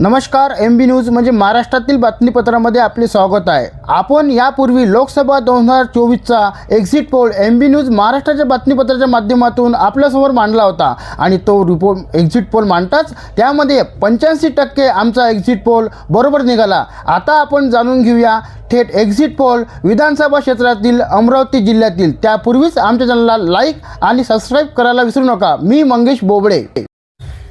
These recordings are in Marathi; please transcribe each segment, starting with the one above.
नमस्कार एम बी न्यूज म्हणजे महाराष्ट्रातील बातमीपत्रामध्ये आपले स्वागत आहे. आपण यापूर्वी लोकसभा दोन हजार चोवीसचा exit poll M B news महाराष्ट्राच्या बातमीपत्राच्या माध्यमातून आपल्यासमोर मांडला होता आणि तो रिपोर्ट एक्झिट पोल मांडताच त्यामध्ये पंच्याऐंशी टक्के आमचा एक्झिट पोल बरोबर निघाला. आता आपण जाणून घेऊया थेट एक्झिट पोल विधानसभा क्षेत्रातील अमरावती जिल्ह्यातील. त्यापूर्वीच आमच्या चॅनलला लाईक आणि सबस्क्राईब करायला विसरू नका. मी मंगेश बोबडे.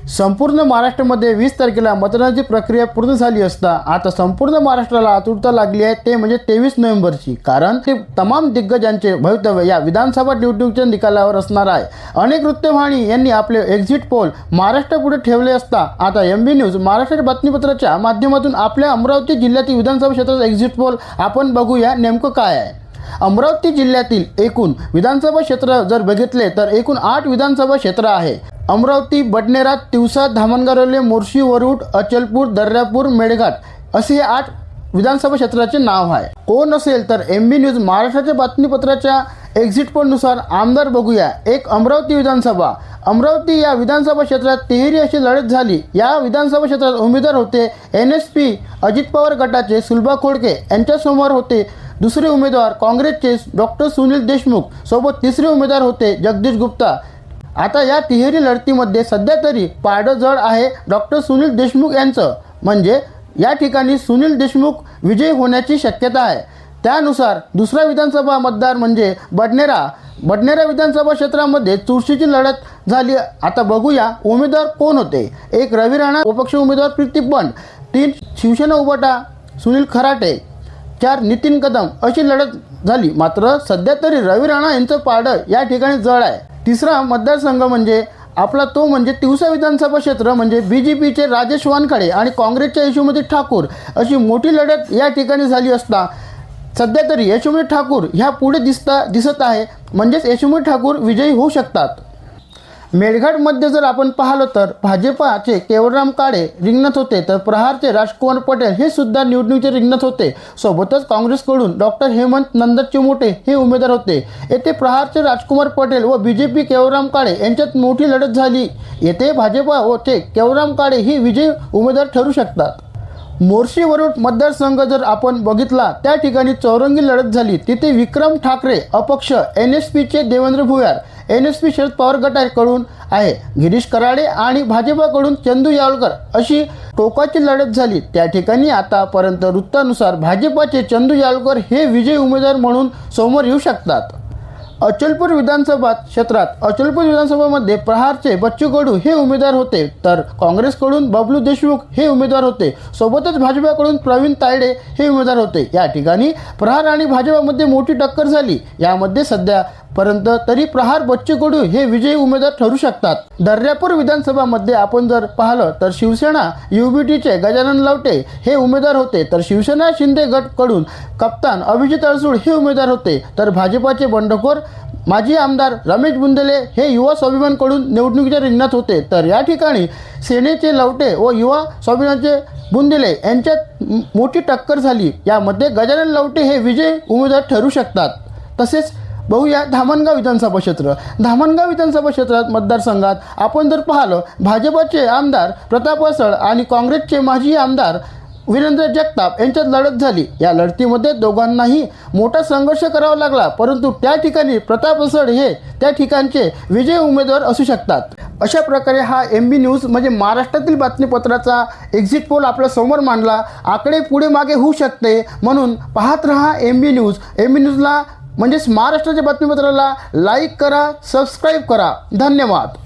संपूर्ण महाराष्ट्रामध्ये वीस तारखेला मतदानाची प्रक्रिया पूर्ण झाली असता आता संपूर्ण महाराष्ट्राला आतुरता लागली आहे ते म्हणजे तेवीस नोव्हेंबरची. कारण ते तमाम दिग्गजांचे भवितव्य या विधानसभा निवडणुकीच्या निकालावर असणार आहे. अनेक वृत्तवाहिनी यांनी आपले एक्झिट पोल महाराष्ट्रापुढे ठेवले असता आता एम बी न्यूज महाराष्ट्र बातमीपत्राच्या माध्यमातून आपल्या अमरावती जिल्ह्यातील विधानसभा क्षेत्रात एक्झिट पोल आपण बघूया नेमकं काय आहे. अमरावती जिल्ह्यातील एकूण विधानसभा क्षेत्र जर बघितले तर एकूण आठ विधानसभा क्षेत्र आहे. अमरावती बडनेरा तिवसा धामणगारोले मोर्शी वरुड अचलपूर दर्यापूर मेळघाट असे हे आठ विधानसभा क्षेत्राचे नाव आहे. कोण असेल तर एम बी न्यूज महाराष्ट्राच्या बातमीपत्राच्या एक्झिट पोलनुसार आमदार बघूया. एक अमरावती विधानसभा. अमरावती या विधानसभा क्षेत्रात तिहेरी अशी लढत झाली. या विधानसभा क्षेत्रात उमेदवार होते N S P Ajit Pawar गटाचे सुलभा खोडके. यांच्यासमोर होते दुसरे उमेदवार काँग्रेसचे डॉक्टर सुनील देशमुख. सोबत तिसरे उमेदवार होते जगदीश गुप्ता. आता या तिहेरी लढतीमध्ये सध्या तरी पारडं जड आहे डॉक्टर सुनील देशमुख यांचं. म्हणजे या ठिकाणी सुनील देशमुख विजयी होण्याची शक्यता आहे. त्यानुसार दुसरा विधानसभा मतदार म्हणजे बडनेरा. बडनेरा विधानसभा क्षेत्रामध्ये चुरशीची लढत झाली. आता बघूया उमेदवार कोण होते. एक रवी राणा अपक्ष उमेदवार प्रीती बंड तीन शिवसेना उभटा सुनील खराटे चार नितीन कदम अशी लढत झाली. मात्र सध्या तरी रवी राणा यांचं पारडं या ठिकाणी जड आहे. तिसरा मतदारसंघ म्हणजे आपला तो म्हणजे तिवसा विधानसभा क्षेत्र म्हणजे बी जे पीचे राजेश वानखडे आणि काँग्रेसच्या यशोमती ठाकूर अशी मोठी लढत या ठिकाणी झाली असता सध्या तरी यशोमती ठाकूर ह्या पुढे दिसता दिसत आहे. म्हणजेच यशोमती ठाकूर विजयी होऊ शकतात. मेळघाटमध्ये जर आपण पाहिलं तर भाजपाचे केवळराम काळे रिंगणात होते तर प्रहारचे राजकुमार पटेल हे सुद्धा निवडणुकीचे रिंगणात होते. सोबतच काँग्रेसकडून डॉक्टर हेमंत नंदर चिमोटे हे उमेदवार होते. येथे प्रहारचे राजकुमार पटेल व बी जे पी केवळराम काळे यांच्यात मोठी लढत झाली. येथे भाजपा व ते केवळराम काळे ही विजयी उमेदवार ठरू शकतात. मोर्शी वरुड मतदारसंघ जर आपण बघितला त्या ठिकाणी चौरंगी लढत झाली. तिथे विक्रम ठाकरे अपक्ष एन एस पीचे Devendra Bhuyar N S P Sharad Pawar गटाकडून आहे. गिरीश कराडे आणि भाजपाकडून चंदू यावलकर अशी टोकाची लढत झाली. त्या ठिकाणी आतापर्यंत वृत्तानुसार भाजपाचे चंदू यावलकर हे विजयी उमेदवार म्हणून समोर येऊ शकतात. अचलपूर विधानसभा क्षेत्रात अचलपूर विधानसभामध्ये प्रहारचे बच्चू कडू हे उमेदवार होते तर काँग्रेसकडून बबलू देशमुख हे उमेदवार होते. सोबतच भाजपाकडून प्रवीण तायडे हे उमेदवार होते. या ठिकाणी प्रहार आणि भाजपामध्ये मोठी टक्कर झाली. यामध्ये सध्या पर्यंत तरी प्रहार बच्चू कडू हे विजयी उमेदवार ठरू शकतात. दर्यापूर विधानसभामध्ये आपण जर पाहिलं तर शिवसेना युबीटीचे गजानन लवटे हे उमेदवार होते. तर शिवसेना शिंदे गटकडून कप्तान अभिजित अडसूळ हे उमेदवार होते. तर भाजपाचे बंडखोर माजी आमदार रमेश बुंदेले हे युवा स्वाभिमानकडून निवडणुकीच्या रिंगणात होते. तर या ठिकाणी सेनेचे लवटे व युवा स्वाभिमानचे बुंदेले यांच्यात मोठी टक्कर झाली. यामध्ये गजानन लवटे हे विजय उमेदवार ठरू शकतात. तसेच बघूया धामणगाव विधानसभा क्षेत्र. धामणगाव विधानसभा क्षेत्रात मतदारसंघात आपण जर पाहिलं भाजपाचे आमदार प्रताप असळ आणि काँग्रेसचे माजी आमदार वीरेंद्र जगताप यांच्यात लढत झाली. या लढतीमध्ये दोघांनाही मोठा संघर्ष करावा लागला परंतु त्या ठिकाणी प्रताप असड हे त्या ठिकाणचे विजय उमेदवार असू शकतात. अशा प्रकारे हा एम बी न्यूज म्हणजे महाराष्ट्रातील बातमीपत्राचा एक्झिट पोल आपल्यासमोर मांडला. आकडे पुढे मागे होऊ शकते म्हणून पाहत रहा M B news M B न्यूजला म्हणजेच महाराष्ट्राच्या बातमीपत्राला लाईक करा सबस्क्राईब करा. धन्यवाद.